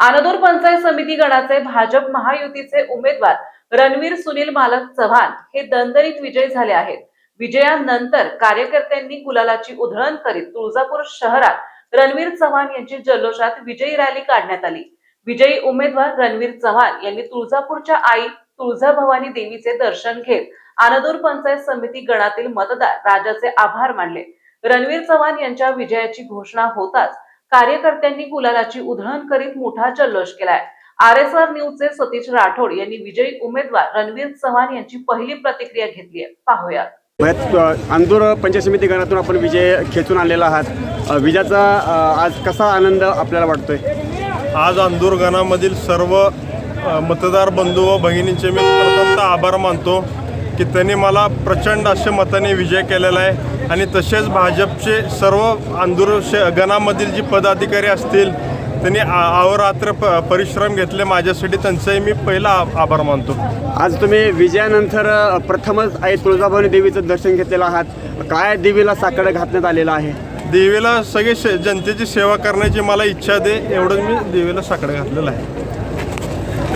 आनदोर पंचायत समिती गणाचे भाजप महायुतीचे उमेदवार रणवीर सुनील मालक चव्हाण हे दणदणीत विजयी झाले आहेत. विजयानंतर कार्यकर्त्यांनी गुलालाची उधळण करीत तुळजापूर शहरात रणवीर चव्हाण यांची जल्लोषात विजयी रॅली काढण्यात आली. विजयी उमेदवार रणवीर चव्हाण यांनी तुळजापूरच्या आई तुळजाभवानी देवीचे दर्शन घेत आनदूर पंचायत समिती गणातील मतदार राजाचे आभार मानले. रणवीर चव्हाण यांच्या विजयाची घोषणा होताच कार्यकर्त्यांनी गुलालाची उधळण करीत मोठा जल्लोष केलाय. आर एस आर न्यूजचे सतीश राठोड यांनी विजयी उमेदवार रणवीर चव्हाण यांची पहिली प्रतिक्रिया घेतली आहे. पाहूया भयात अंदूर पंचायत समिती गणातून आपण विजय खेचून आणलेला आहात. विजयाचा आज कसा आनंद आपल्याला वाटतोय? आज अंदूर गणामधील सर्व मतदार बंधू व भगिनींचे मी प्रथमतः आभार मानतो. की त्यांनी मला प्रचंड असे मताने विजय केलेला आहे. आणि तसेच भाजपचे सर्व श गणामधील जी पदाधिकारी असतील त्यांनी अहोरात्र प परिश्रम घेतले माझ्यासाठी. त्यांचाही मी पहिला आभार मानतो. आज तुम्ही विजयानंतर प्रथमच आई तुळजाभवानी देवीचं दर्शन घेतलेलं आहात. काय देवीला साकडं घातण्यात आलेलं आहे? देवीला सगळे जनतेची सेवा करण्याची मला इच्छा दे एवढंच मी देवीला साकडं घातलेलं आहे.